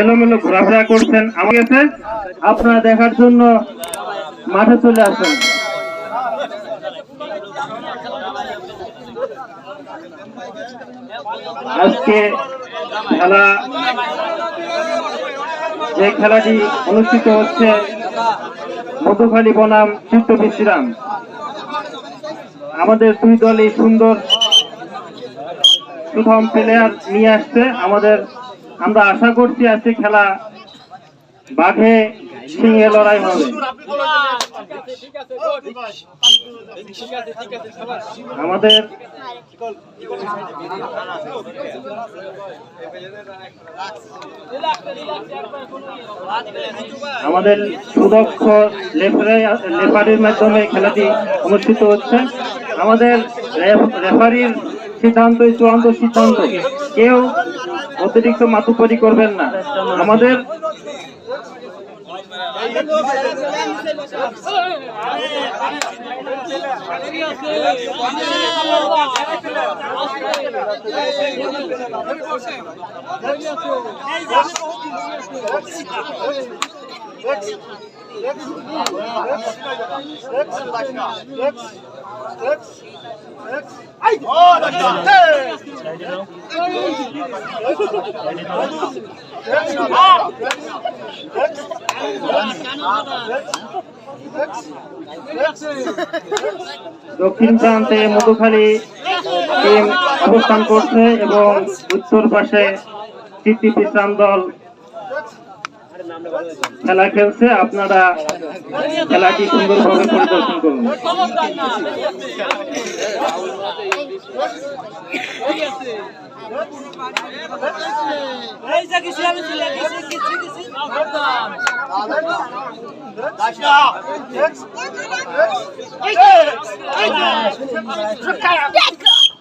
এলোমেলো ঘোরাফেরা করছেন আমার কাছে। আপনারা দেখার জন্য মাঠে চলে আসেন। আজকে খেলা, যে খেলাটি অনুষ্ঠিত হচ্ছে মধুখালী বনাম চিত্ত বিশ্রাম আমাদের দুই দলই সুন্দর প্রথম প্লেয়ার নিয়ে আসছে। আমাদের আমরা আশা করছি আজকে খেলা বাঘে সিংহে লড়াই হবে। আমাদের আমাদের সুদক্ষ রেফারি রেফারির মাধ্যমে খেলাটি অনুষ্ঠিত হচ্ছে। আমাদের রেফারির সিদ্ধান্তই চূড়ান্ত সিদ্ধান্ত। কেউ অতিরিক্ত মাতুপারি করবেন না। আমাদের দক্ষিণ প্রান্তে মধুখালী টিম অবস্থান করছে এবং উত্তর পাশে স্মৃতি বিশ্রাম দল খেলা খেলছে আপনারা খেলাটি সুন্দরভাবে পরিদর্শন করুন।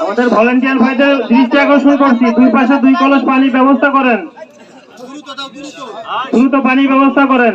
আমাদের ভলেন্টিয়ার ভাইদের দৃষ্টি আকর্ষণ করছি। দুই পাশে দুই কলস পানির ব্যবস্থা করেন। দ্রুত পানির ব্যবস্থা করেন।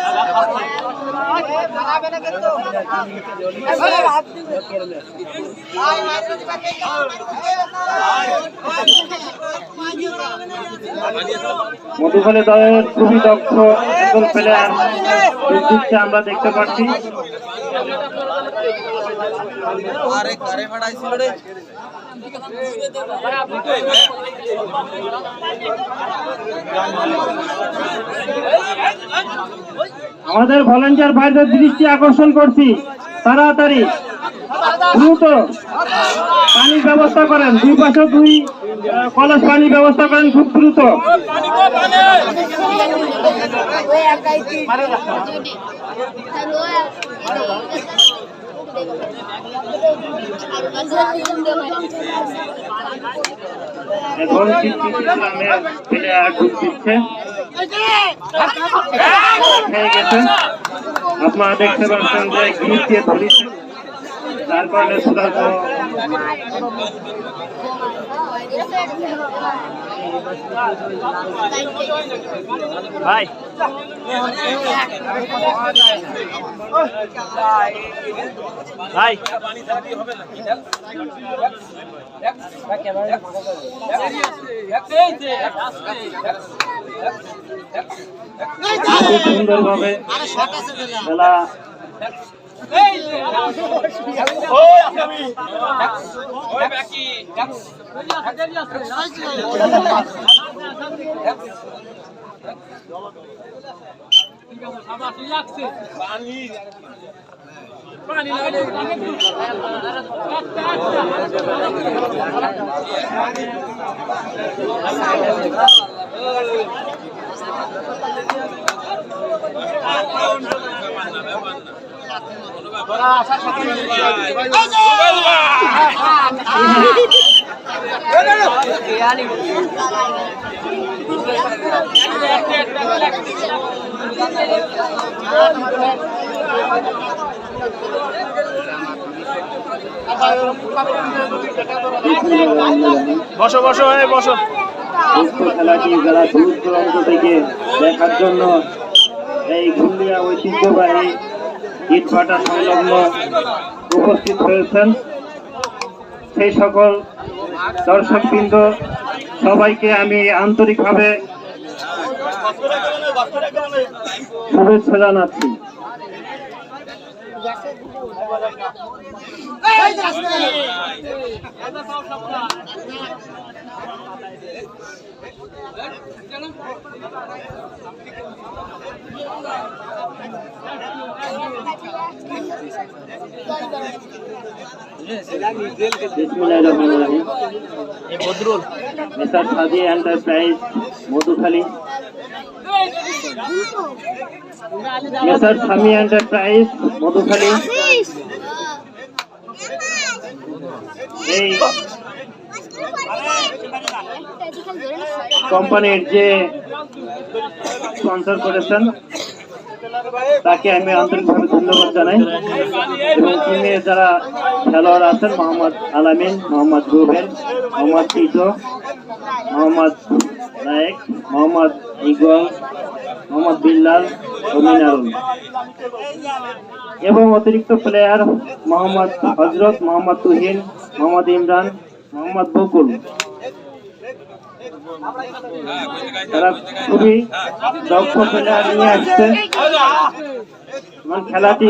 মধুখালী দলের খুবই দক্ষ প্লেয়ার দিচ্ছে আমরা দেখতে পাচ্ছি। আমাদের ভলেন্টিয়ার ভাইদের দৃষ্টি আকর্ষণ করছি। তাড়াতাড়ি। দ্রুত পানির ব্যবস্থা করেন। দুই পাশে দুই কলস পানির ব্যবস্থা করেন খুব দ্রুত। এখন ইসলামের প্লেয়ার ঢুক দিচ্ছে। হয়ে গেছে। আপনারা দেখতে পাচ্ছেন যে গ্রিপ ধরেছে তারপরে সুদার্থ ভাই। ভাই। সুন্দরভাবে খেলা পানি বসো বসো এই বসো। খেলাটি যারা দূর দূরান্ত থেকে দেখার জন্য এই ঘুলিয়া ঐতিহ্যবাহী ইটভাটা সংলগ্ন উপস্থিত হয়েছেন। সেই সকল দর্শক দর্শকবৃন্দ সবাইকে আমি আন্তরিকভাবে শুভেচ্ছা জানাচ্ছি। Badrul messrs Sadia enterprise Madhukhali. Messrs Sami enterprise Madhukhali. এই কোম্পানির যে স্পন্সর করেছেন, তাকে আমি আন্তরিকভাবে ধন্যবাদ জানাই। এবং টিমে যারা খেলোয়াড় আছেন, মোহাম্মদ আলামিন, মোহাম্মদ রুবেল, মোহাম্মদ টিটো মোহাম্মদ নায়েক, মোহাম্মদ ইকবাল, মোহাম্মদ বিল্লাল মিনারুল এবং অতিরিক্ত প্লেয়ার মোহাম্মদ হজরত মোহাম্মদ তুহিন, মোহাম্মদ ইমরান, মোহাম্মদ বকুল। তারা খুবই দক্ষ প্লেয়ার নিয়ে আসছে। এবং খেলাটি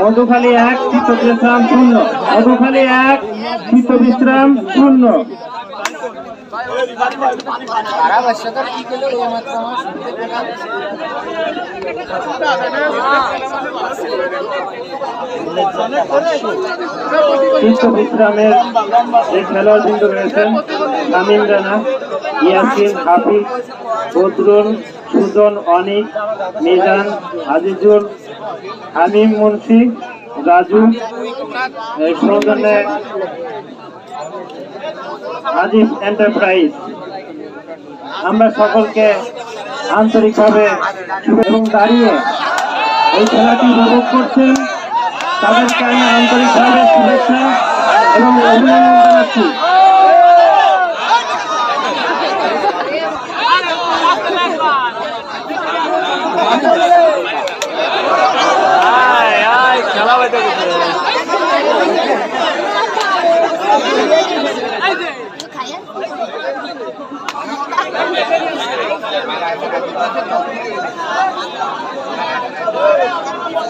মধুখালী এক শীত বিশ্রাম শূন্য। মধুখালী এক শীত বিশ্রাম শূন্য। বিশ্রামের যে খেলোয়াড় বিন্দু রয়েছেন, তামিম রানা, ইয়াসিন, হাফিজ, বদরুল সুজন, অনিক, মিজান, আজিজুল, হামিম মুন্সি, রাজু আজিজ এন্টারপ্রাইজ। আমরা সকলকে আন্তরিকভাবে এবং দাঁড়িয়ে এই খেলাটি উপভোগ করছেন তাদেরকে আমি আন্তরিকভাবে শুভেচ্ছা এবং অভিনন্দন জানাচ্ছি।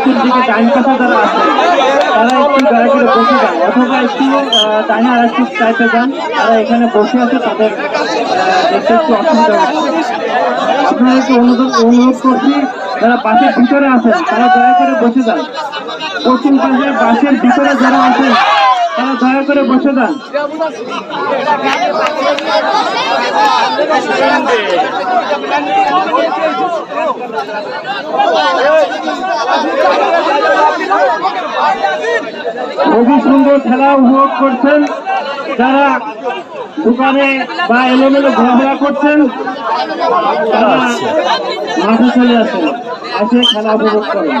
পশ্চিম দিকে ডাইন পাশে যারা আছে। তারা একটি দয়া করে একটু ডাইনে আর একটু টাইপে যান। তারা এখানে বসে আছে, তাদের দেখতে একটু অসুবিধা হচ্ছে আপনারা একটু অনুরোধ অনুরোধ করছি, যারা বাসের ভিতরে আছেন, তারা দয়া করে বসে যান। পশ্চিম পাশে বাসের ভিতরে যারা আছেন দয়া করে বসে যান। খুবই সুন্দর খেলা উপভোগ করছেন যারা দোকানে বা এলোমেলো ঘোরাফেরা করছেন, তারা মাঠে চলে আসেন এসে খেলা উপভোগ করেন।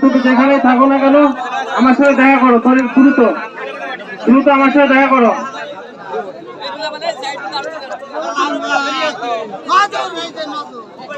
তুমি যেখানেই থাকো না কেন, আমার সাথে দেখা করো তোর দ্রুত দ্রুত আমার সাথে দেখা করো।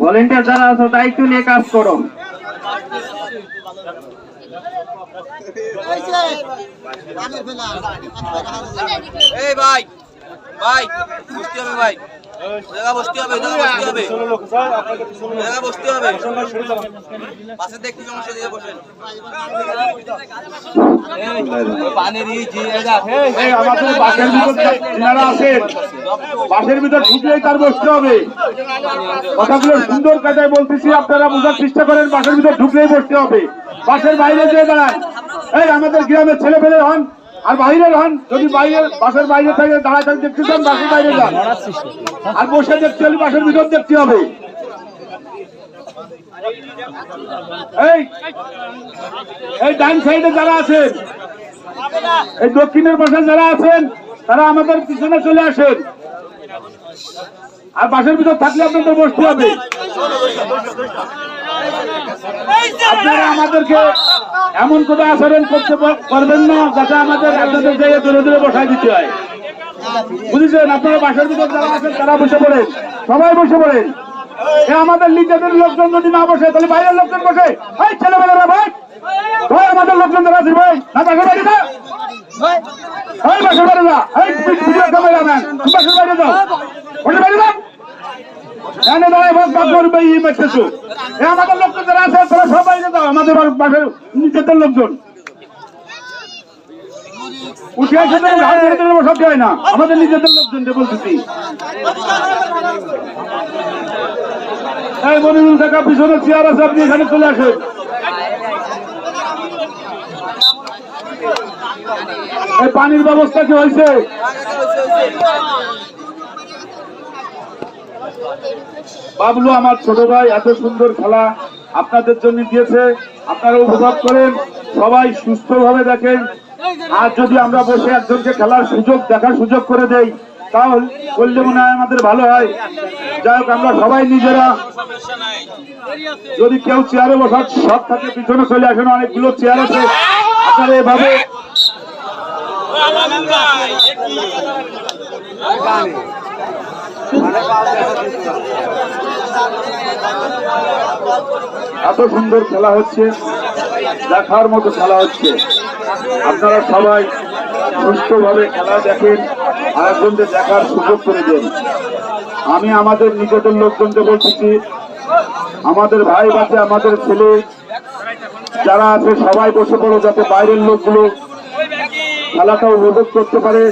ভলেন্টিয়ার যারা আছো দায়িত্ব নিয়ে কাজ করো। এই ভাই ভাই বসতে হবে ভাই। জায়গা বসতে হবে জায়গা বসতে হবে। জায়গা বসতে হবে। পাশে দেখতে সমস্যা দিয়ে বসেন। পানি আমাদের বাসের ভিতর যারা আছেন বাসের ভিতর ঢুকলেই তার বসতে হবে। কথাগুলো সুন্দর কাজায় বলতেছি আপনারা বোঝার চেষ্টা করেন বাসের ভিতর ঢুকলেই বসতে হবে। বাসের বাইরে যেয়ে দাঁড়ান এই, আমাদের গ্রামের ছেলে পেলে হন, আর বাইরে হন। যদি বাইরে, বাসের বাইরে থাকে, দাঁড়ায় থাকে, দেখতে চান, বাসের বাইরে যান। আর বসে দেখতে হলে বাসের ভিতর দেখতে হবে। এই এই ডান সাইডে যারা আছেন, এই দক্ষিণের পাশে যারা আছেন, তারা আমাদের পিছনে চলে আসেন। আর বাসের ভিতর থাকলে আপনাদের বসতে হবে। আপনারা আমাদেরকে এমন কোনো আচরণ করতে পারবেন না যাতে আমাদের আপনাদের জায়গায় দূরে দূরে বসায় দিতে হয়। বুঝেছেন? আপনারা বাসের ভিতর যারা আছেন, তারা বসে পড়েন। সবাই বসে পড়েন। আমাদের নিজেদের লোকজন যদি না বসে, তাহলে বাইরের লোকজন বসে। এই ছেলেমেয়েরা ভাই ভাই, আমাদের লোকজন যারা আছে, ভাই, না বাসের বাইরে যা। এই বাসের এই ভিডিও ক্যামেরা ম্যান যাও। বাসের বাইরে যাও। এনে দাঁড়ায় ভাগ ভাগ করবে ই মেটতেছো এ আমাদের লোকজন সব আমাদের লোকজন। হয় না, আমাদের পিছনে চেয়ার আছে, আপনি এখানে চলে আসেন। পানির ব্যবস্থা কি হয়েছে? বাবলু আমার ছোট ভাই, এত সুন্দর খেলা আপনাদের জন্য দিয়েছে। আপনারা উপভোগ করেন, সবাই সুস্থভাবে দেখেন। আর যদি আমরা বসে একজনকে খেলার সুযোগ, দেখার সুযোগ করে দেই, তাহলে করলে মনে হয় আমাদের ভালো হয়। যাই হোক, আমরা সবাই নিজেরা। যদি কেউ চেয়ারে বসার সব থাকে, পিছনে চলে আসেন, অনেকগুলো চেয়ার আছে। আপনারা এভাবে এত সুন্দর খেলা হচ্ছে, দেখার মতো খেলা হচ্ছে। আপনারা সবাই সুস্থভাবে খেলা দেখেন আর একজনকে দেখার সুযোগ করে দেন। আমি আমাদের নিজেদের লোকজনকে বলতেছি, আমাদের ভাই বাচ্চা আমাদের ছেলে, যারা আছে, সবাই বসে পড়ো যাতে বাইরের লোকগুলো খেলাটা উপভোগ করতে পারে।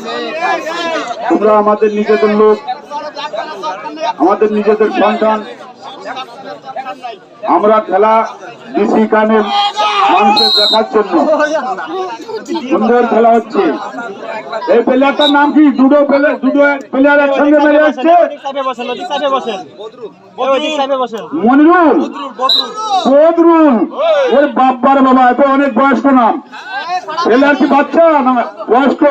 তোমরা আমাদের নিজেদের লোক আমাদের নিজেদের সন্তান। আমরা খেলা দিছি কানে মানুষের দেখার জন্য। সুন্দর খেলা হচ্ছে। এই প্লেয়ারটার নাম কি? দুটো দুটো প্লেয়ার একসঙ্গে মেরে আসছে? মনিরুল। বদরুল। ওর বাব্বার বাবা, এত অনেক বয়স্ক নাম। প্লেয়ার কি বাচ্চা বয়স্ক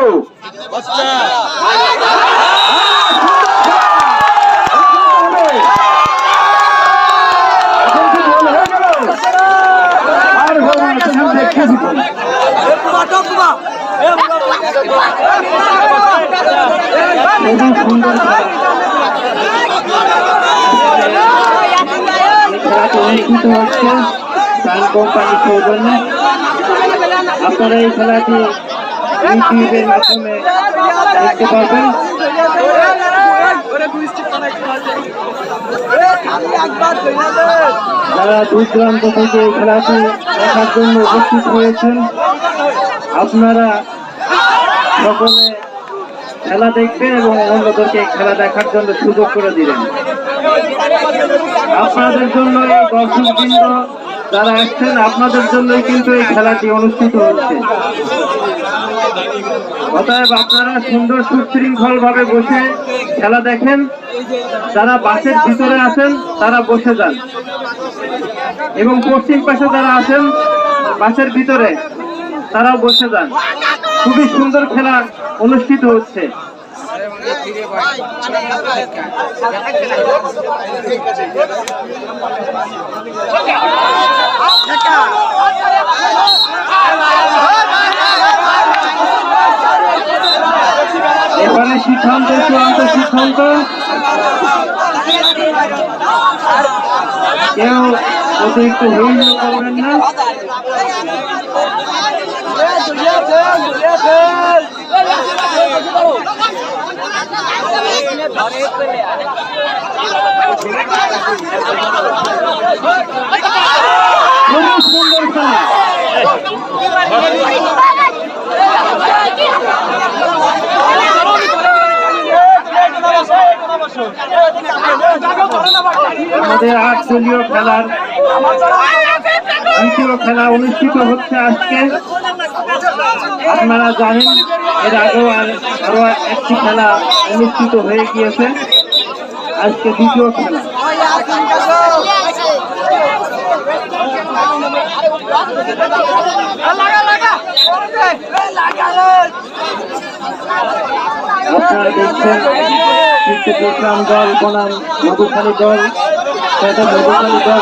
এখন কি গোল হয়ে গেল? আর হবে না, সেখানে দেখতেছি তো। খুবই সুন্দর খেলাটি অনুষ্ঠিত হচ্ছে প্রাণ কোম্পানি সৌজন্যে আপনারা এই খেলাটি ইউটিউবের মাধ্যমে দেখতে পাবেন যারা দূর দূরান্ত থেকে এই খেলাটি দেখার জন্য উপস্থিত হয়েছেন, আপনারা সকলে খেলা দেখবেন এবং অন্যদেরকে খেলা দেখার জন্য সুযোগ করে দিলেন আপনাদের জন্য এই দর্শকবৃন্দ যারা আসছেন, আপনাদের জন্যই কিন্তু এই খেলাটি অনুষ্ঠিত হচ্ছে। অতএব আপনারা সুন্দর সুশৃঙ্খল ভাবে বসে খেলা দেখেন। যারা বাসের ভিতরে আছেন, তারা বসে যান। এবং পশ্চিম পাশে যারা আছেন, বাসের ভিতরে, তারাও বসে যান। খুবই সুন্দর খেলা অনুষ্ঠিত হচ্ছে। এবারে সিদ্ধান্ত চূড়ান্ত সিদ্ধান্ত। কেউ অতিরিক্ত হইল করবেন না খুবই সুন্দর খেলা আমাদের আট দলীয় খেলার দ্বিতীয় খেলা অনুষ্ঠিত হচ্ছে আজকে। আপনারা জানেন, এর আগেও আর- একটি খেলা অনুষ্ঠিত হয়ে গিয়েছে। আজকে দ্বিতীয় খেলা। আপনারা দেখছেন চিত্তগ্রাম দল, বনাম মধুখালী দল সেটা মধুখালী দল।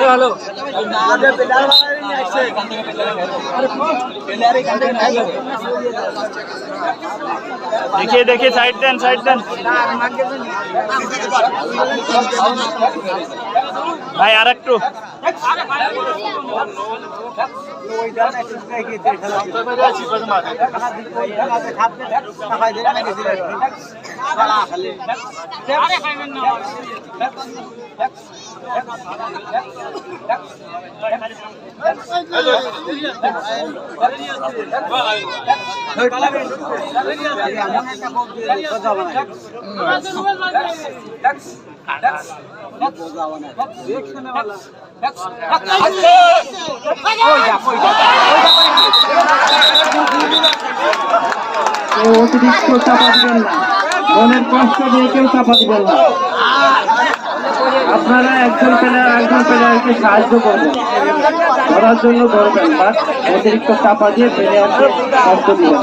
হ্যালো দেখিয়ে দেখিয়ে সাইড দেন সাইড দেন ভাই আর একটু এমন একটা অতিরিক্ত চাপা দিবেন না মনের কষ্ট দিয়ে কেউ চাপা দিবেন না আপনারা একজন প্লেয়ার একজন প্লেয়ারকে সাহায্য করবেন ধরার জন্য ধরবেন বা অতিরিক্ত চাপা দিয়ে প্লেয়ারকে কষ্ট দিবেন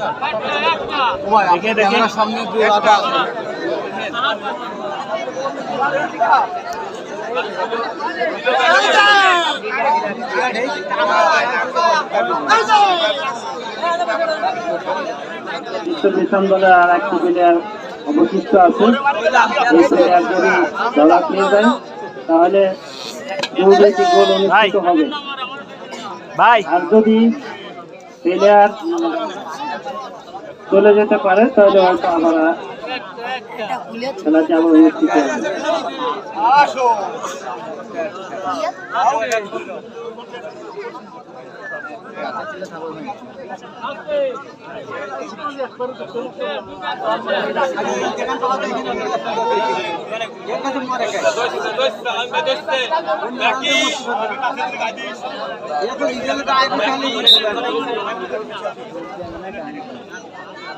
না। দেখে দেখে বিশ্ব মিশন আর একটি। প্লেয়ার অবশিষ্ট আছে। এই প্লেয়ার যদি দলা পেয়ে যায় তাহলে দুটি গোল অনুষ্ঠিত হবে ভাই। আর যদি প্লেয়ার চলে যেতে পারে তাহলে হয়তো আবার খেলাটি আবার অনুষ্ঠিত হবে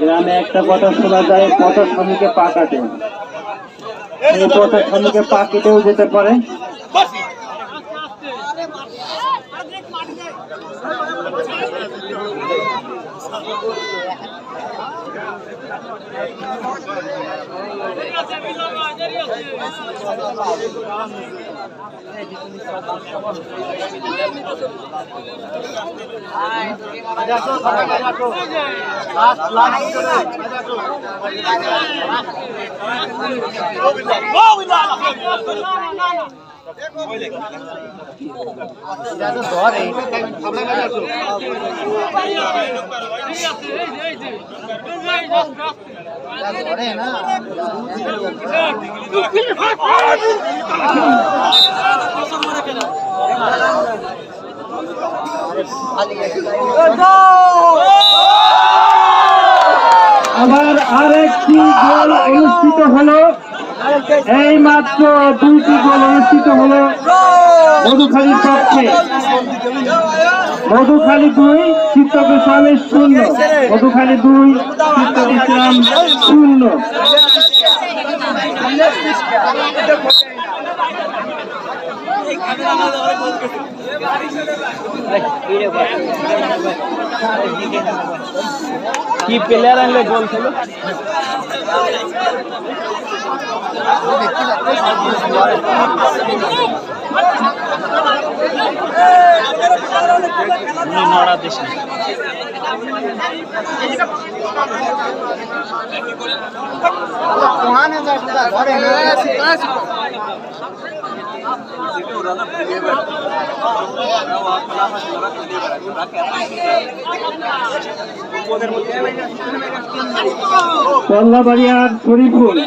গ্রামে একটা কথা শোনা যায় পথ শ্রমিকে পা কাটে। এই স্বামীকে পা কেটেও যেতে পারে। Oh, we love আবার আরেকটি গোল অনুষ্ঠিত হলো। এই মাত্র দুইটি গোল অনুষ্ঠিত হলো। মধুখালীর পক্ষে মধুখালী দুই, চিত্তক ইসলামের শূন্য। মধুখালী দুই, চিত্তক ইসলাম শূন্য। কি প্লেয়ার আনলে গোল নড়া দেশ কল্লাবাড়িয়ার শরীফুল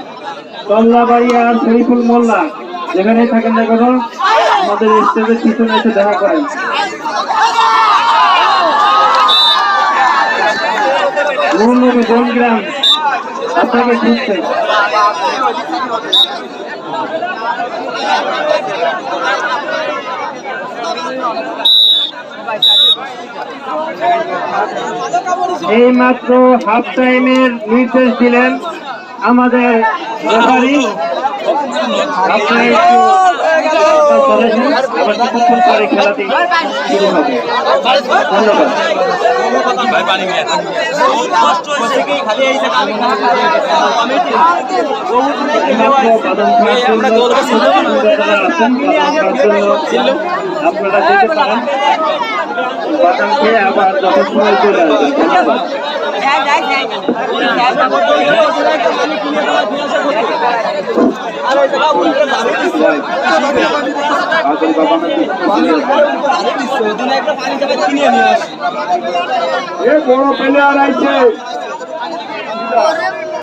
কল্লাবাড়িয়ার শরীফুল মোল্লা যেখানে থাকেন না আমাদের স্টেজের পিছনে এসে দেখা করেন। এই মাত্র হাফ টাইমের নির্দেশ দিলেন আমাদের রেফারি আপনারা একটু কিছুক্ষণ পরে খেলাটি শুরু হবে। ধন্যবাদ। আপনারা যেতে পারেন। বাদাম খেয়ে আবার যখন সময় চলে আসবে। ধন্যবাদ বড় প্লেয়ার আইছে।